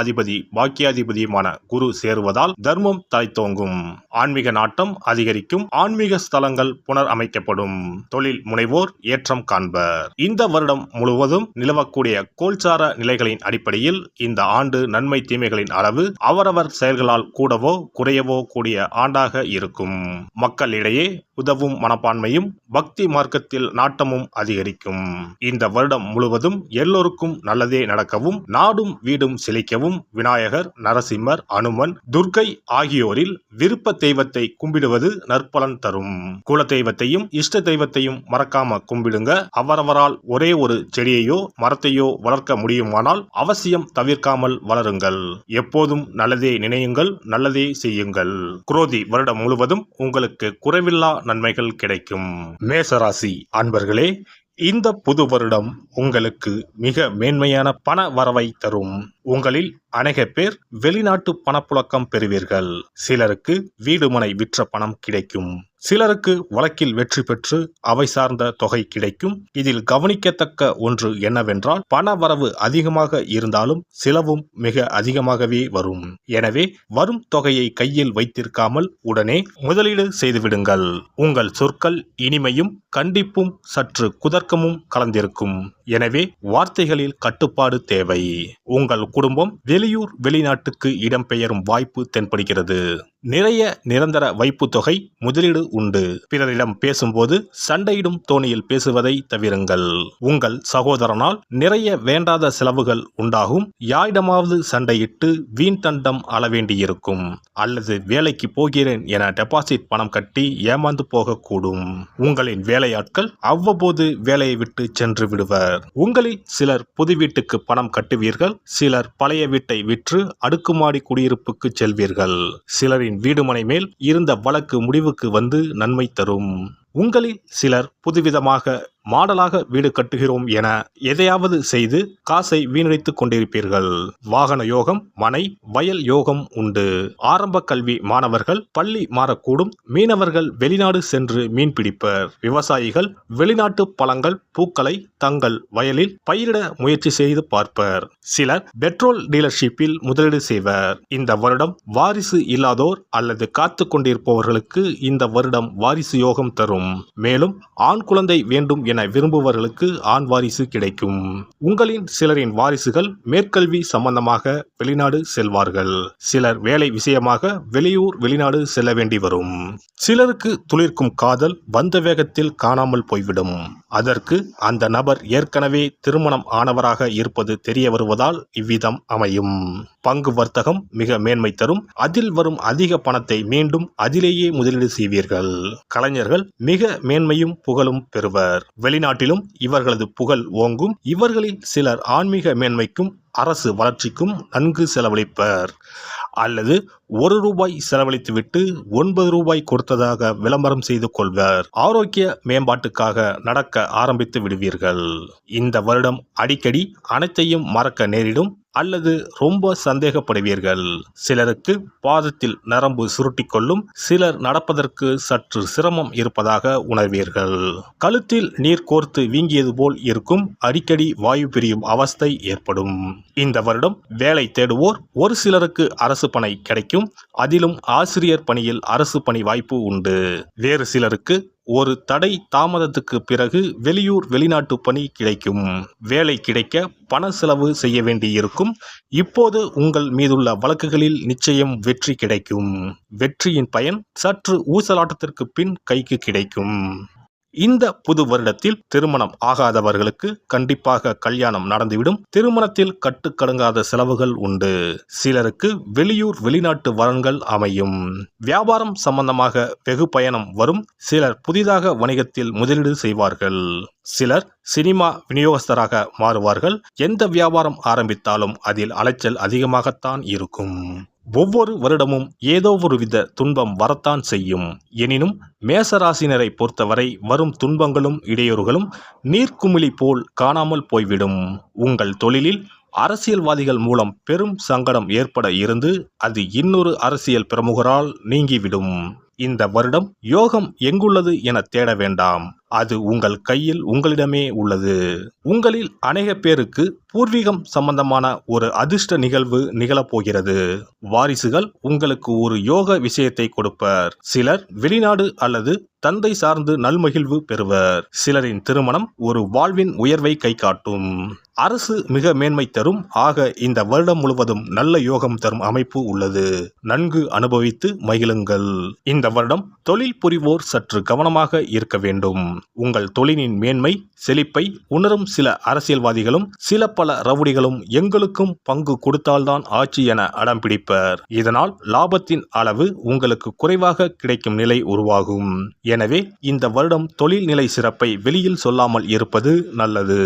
அதிபதி பாக்கியாதிபதியுமான குரு சேருவதால் தர்மம் தலைத்தோங்கும் ஆன்மீக நாட்டம் அதிகரிக்கும். ஆன்மீக ஸ்தலங்கள் புனர் அமைக்கப்படும் தொழில் முனைவோர் ஏற்றம் காண்பர். இந்த வருடம் முழுவதும் நிலவக்கூடிய கோல்சார நிலைகளின் அடிப்படையில் இந்த ஆண்டு நன்மை தீமைகளின் அளவு அவரவர் செயல்களால் கூடவோ குறையவோ கூடிய ஆண்டாக இருக்கும். மக்களிடையே உதவும் மனப்பான்மையும் பக்தி மார்க்கத்தில் நாட்டமும் அதிகரிக்கும். இந்த வருடம் முழுவதும் எல்லோருக்கும் நல்லதே நடக்கவும் நாடும் வீடும் சிலைக்கவும் விநாயகர் நரசிம்மர் அனுமன் துர்க்கை ஆகியோரில் விருப்ப தெய்வத்தை கும்பிடுவது நற்பலன் தரும். குல தெய்வத்தையும் இஷ்ட தெய்வத்தையும் மறக்காம கும்பிடுங்க. அவரவரால் ஒரே ஒரு செடியையோ மரத்தையோ வளர்க்க முடியுமானால் அவசியம் தவிர்க்காமல் வளருங்கள். எப்போதும் நல்லதே நினையுங்கள் நல்லதே செய்யுங்கள். குரோதி வருடம் முழுவதும் உங்களுக்கு குறைவில்லா நன்மைகள் கிடைக்கும். மேசராசி அன்பர்களே இந்த புது வருடம் உங்களுக்கு மிக மேன்மையான பண வரவை தரும். உங்களில் அநேக பேர் வெளிநாட்டு பணப்புழக்கம் பெறுவீர்கள். சிலருக்கு வீடுமனை விற்ற பணம் கிடைக்கும். சிலருக்கு வழக்கில் வெற்றி பெற்று அவை சார்ந்த தொகை கிடைக்கும். இதில் கவனிக்கத்தக்க ஒன்று என்னவென்றால் பண வரவு அதிகமாக இருந்தாலும் சிலவும் மிக அதிகமாகவே வரும். எனவே வரும் தொகையை கையில் வைத்திருக்காமல் உடனே முதலீடு செய்துவிடுங்கள். உங்கள் சொற்கள் இனிமையும் கண்டிப்பும் சற்று குதர்க்கமும் கலந்திருக்கும். எனவே வார்த்தைகளில் கட்டுப்பாடு தேவை. உங்கள் குடும்பம் வெளியூர் வெளிநாட்டுக்கு இடம்பெயரும் வாய்ப்பு தென்படுகிறது. நிறைய நிரந்தர வைப்பு தொகை முதலீடு உண்டு. பிறரிடம் பேசும்போது சண்டையிடும் தோணியில் பேசுவதை தவிருங்கள். உங்கள் சகோதரனால் நிறைய வேண்டாத செலவுகள் உண்டாகும். யாரிடமாவது சண்டையிட்டு வீண் தண்டம் அளவேண்டியிருக்கும். அல்லது வேலைக்கு போகிறேன் என டெபாசிட் பணம் கட்டி ஏமாந்து போகக்கூடும். உங்களின் வேலையாட்கள் அவ்வப்போது வேலையை விட்டு சென்று விடுவர். உங்களில் சிலர் புது வீட்டுக்கு பணம் கட்டுவீர்கள். சிலர் பழைய வீட்டை விற்று அடுக்குமாடி குடியிருப்புக்கு செல்வீர்கள். சிலரின் வீடுமனை மேல் இருந்த வழக்கு முடிவுக்கு வந்து நன்மை தரும். உங்களில் சிலர் புதுவிதமாக மாடலாக வீடு கட்டுகிறோம் என எதையாவது செய்து காசை வீணடித்துக் கொண்டிருப்பீர்கள். வாகன யோகம் மனை வயல் யோகம் உண்டு. ஆரம்ப கல்வி மாணவர்கள் பள்ளி மாறக்கூடும். மீனவர்கள் வெளிநாடு சென்று மீன் பிடிப்பர். விவசாயிகள் வெளிநாட்டு பழங்கள் பூக்களை தங்கள் வயலில் பயிரிட முயற்சி செய்து பார்ப்பர். சிலர் பெட்ரோல் டீலர்ஷிப்பில் முதலீடு செய்வர். இந்த வருடம் வாரிசு இல்லாதோர் அல்லது காத்து கொண்டிருப்பவர்களுக்கு இந்த வருடம் வாரிசு யோகம் தரும். மேலும் ஆண் குழந்தை வேண்டும் என விரும்புவர்களுக்கு ஆண் வாரிசு கிடைக்கும். உங்களின் சிலரின் வாரிசுகள் மேற்கல்வி சம்பந்தமாக வெளிநாடு செல்வார்கள். சிலர் வேலை விஷயமாக வெளியூர் வெளிநாடு செல்ல வேண்டி வரும். சிலருக்கு துளிர்க்கும் காதல் வந்த வேகத்தில் காணாமல் போய்விடும். அதற்கு அந்த நபர் ஏற்கனவே திருமணம் ஆனவராக இருப்பது தெரிய வருவதால் இவ்விதம் அமையும். பங்கு வர்த்தகம் மிக மேன்மை தரும். அதில் வரும் அதிக பணத்தை மீண்டும் அதிலேயே முதலீடு செய்வீர்கள். கலைஞர்கள் மிக மேன்மையும் புகழும் பெறுவர். வெளிநாட்டிலும் இவர்களது புகழ் ஓங்கும். இவர்களில் சிலர் ஆன்மீக மேன்மைக்கும் அரசு வளர்ச்சிக்கும் நன்கு செலவழிப்பர். அல்லது ஒரு ரூபாய் செலவழித்துவிட்டு ஒன்பது ரூபாய் கொடுத்ததாக விளம்பரம் செய்து கொள்வர். ஆரோக்கிய மேம்பாட்டுக்காக நடக்க ஆரம்பித்து விடுவீர்கள். இந்த வருடம் அடிக்கடி அனைத்தையும் மறக்க நேரிடும். அல்லது ரொம்ப சந்தேகப்படுவீர்கள். சிலருக்கு பாதத்தில் நரம்பு சுருட்டிக்கொள்ளும் சிலர் நடப்பதற்கு சற்று சிரமம் இருப்பதாக உணர்வீர்கள். கழுத்தில் நீர் கோர்த்து வீங்கியது போல் இருக்கும் அடிக்கடி வாயு பிரியும் அவஸ்தை ஏற்படும். இந்த வருடம் வேலை தேடுவோர் ஒரு சிலருக்கு அரசு பணி கிடைக்கும் அதிலும் ஆசிரியர் பணியில் அரசு பணி வாய்ப்பு உண்டு. வேறு சிலருக்கு ஒரு தடை தாமதத்துக்கு பிறகு வெளியூர் வெளிநாட்டு பணி கிடைக்கும். வேலை கிடைக்க பண செலவு செய்ய வேண்டியிருக்கும். இப்போது உங்கள் மீதுள்ள வழக்குகளில் நிச்சயம் வெற்றி கிடைக்கும். வெற்றியின் பயன் சற்று ஊசலாட்டத்திற்கு பின் கைக்கு கிடைக்கும். இந்த புது வருடத்தில் திருமணம் ஆகாதவர்களுக்கு கண்டிப்பாக கல்யாணம் நடந்துவிடும். திருமணத்தில் கட்டுக்கடங்காத செலவுகள் உண்டு. சிலருக்கு வெளியூர் வெளிநாட்டு வரன்கள் அமையும். வியாபாரம் சம்பந்தமாக வெகு பயணம் வரும். சிலர் புதிதாக வணிகத்தில் முதலீடு செய்வார்கள். சிலர் சினிமா விநியோகஸ்தராக மாறுவார்கள். எந்த வியாபாரம் ஆரம்பித்தாலும் அதில் அலைச்சல் அதிகமாகத்தான் இருக்கும். ஒவ்வொரு வருடமும் ஏதோ ஒரு வித துன்பம் வரத்தான் செய்யும். எனினும் மேசராசினரை பொறுத்தவரை வரும் துன்பங்களும் இடையூறுகளும் நீர்க்குமிழி போல் காணாமல் போய்விடும். உங்கள் தொழிலில் அரசியல்வாதிகள் மூலம் பெரும் சங்கடம் ஏற்பட இருந்து அது இன்னொரு அரசியல் பிரமுகரால் நீங்கிவிடும். இந்த வருடம் யோகம் எங்குள்ளது என தேட வேண்டாம். அது உங்கள் கையில் உங்களிடமே உள்ளது. உங்களில் அநேக பேருக்கு பூர்வீகம் சம்பந்தமான ஒரு அதிர்ஷ்ட நிகழ்வு நிகழப்போகிறது. வாரிசுகள் உங்களுக்கு ஒரு யோக விஷயத்தை கொடுப்பர். சிலர் வெளிநாடு அல்லது தந்தை சார்ந்து நல்மகிழ்வு பெறுவர். சிலரின் திருமணம் ஒரு வாழ்வின் உயர்வை கை காட்டும். அரசு மிக மேன்மை தரும். ஆக இந்த வருடம் முழுவதும் நல்ல யோகம் தரும் அமைப்பு உள்ளது. நன்கு அனுபவித்து மகிழுங்கள். இந்த வருடம் தொழில் புரிவோர் சற்று கவனமாக இருக்க வேண்டும். உங்கள் தொழிலின் மேன்மை செழிப்பை உணரும் சில அரசியல்வாதிகளும் சில பல ரவுடிகளும் எங்களுக்கும் பங்கு கொடுத்தால்தான் ஆட்சி என அடம் பிடிப்பர். இதனால் லாபத்தின் அளவு உங்களுக்கு குறைவாக கிடைக்கும் நிலை உருவாகும். எனவே இந்த வருடம் தொழில்நிலை சிறப்பை வெளியில் சொல்லாமல் இருப்பது நல்லது.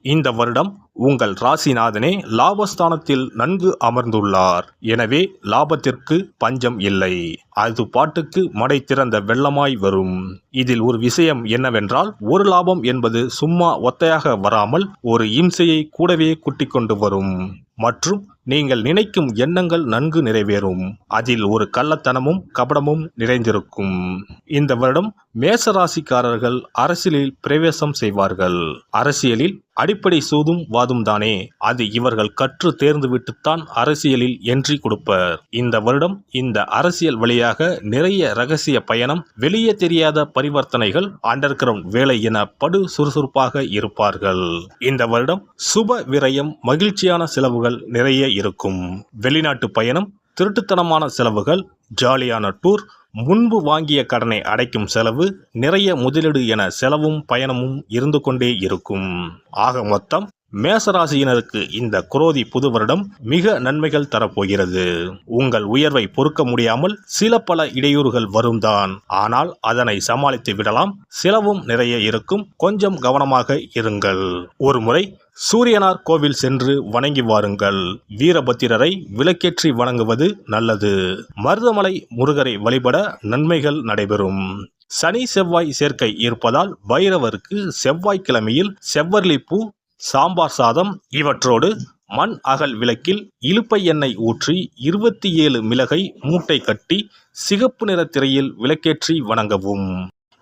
இந்த வருடம் உங்கள் ராசிநாதனே லாபஸ்தானத்தில் நன்கு அமர்ந்துள்ளார். எனவே லாபத்திற்கு பஞ்சம் இல்லை. அது பாட்டுக்கு மடை திறந்த வெள்ளமாய் வரும். இதில் ஒரு விஷயம் என்னவென்றால் ஒரு லாபம் என்பது சும்மா ஒத்தையாக வராமல் ஒரு இம்சையை கூடவே குட்டி கொண்டு வரும். மற்றும் நீங்கள் நினைக்கும் எண்ணங்கள் நன்கு நிறைவேறும். அதில் ஒரு கள்ளத்தனமும் கபடமும் நிறைந்திருக்கும். இந்த வருடம் மேசராசிக்காரர்கள் அரசியலில் பிரவேசம் செய்வார்கள். அரசியலில் அடிப்படை சூதும் வாதும் தானே. அது இவர்கள் கற்று தேர்ந்துவிட்டுத்தான் அரசியலில் என்றி கொடுப்பர். இந்த வருடம் இந்த அரசியல் வழியாக நிறைய ரகசிய பயணம் வெளியே தெரியாத பரிவர்த்தனைகள் அண்டர் கிரவுண்ட் வேலை என படு சுறுசுறுப்பாக இருப்பார்கள். இந்த வருடம் சுப விரயம் மகிழ்ச்சியான செலவுகள் நிறைய இருக்கும். வெளிநாட்டு பயணம் திருட்டுத்தனமான செலவுகள் ஜாலியான டூர் முன்பு வாங்கிய கடனை அடைக்கும் செலவு நிறைய முதலீடு என செலவும் பயணமும் இருந்து கொண்டே இருக்கும். ஆக மொத்தம் மேசராசியினருக்கு இந்த குரோதி புது வருடம் மிக நன்மைகள் தரப்போகிறது. உங்கள் உயர்வை பொறுக்க முடியாமல் சில பல இடையூறுகள் வரும்தான். ஆனால் அதனை சமாளித்து விடலாம். செலவும் நிறைய இருக்கும். கொஞ்சம் கவனமாக இருங்கள். ஒரு முறை சூரியனார் கோவில் சென்று வணங்கி வாருங்கள். வீரபத்திரரை விளக்கேற்றி வணங்குவது நல்லது. மருதமலை முருகரை வழிபட நன்மைகள் நடைபெறும். சனி செவ்வாய் சேர்க்கை இருப்பதால் பைரவருக்கு செவ்வாய்க்கிழமையில் செவ்வர்லி பூ சாம்பார் சாதம் இவற்றோடு மண் அகல் விளக்கில் இலுப்பை எண்ணெய் ஊற்றி இருபத்தி ஏழு மிளகை மூட்டை கட்டி சிகப்பு நிற திரையில் விளக்கேற்றி வணங்கவும்.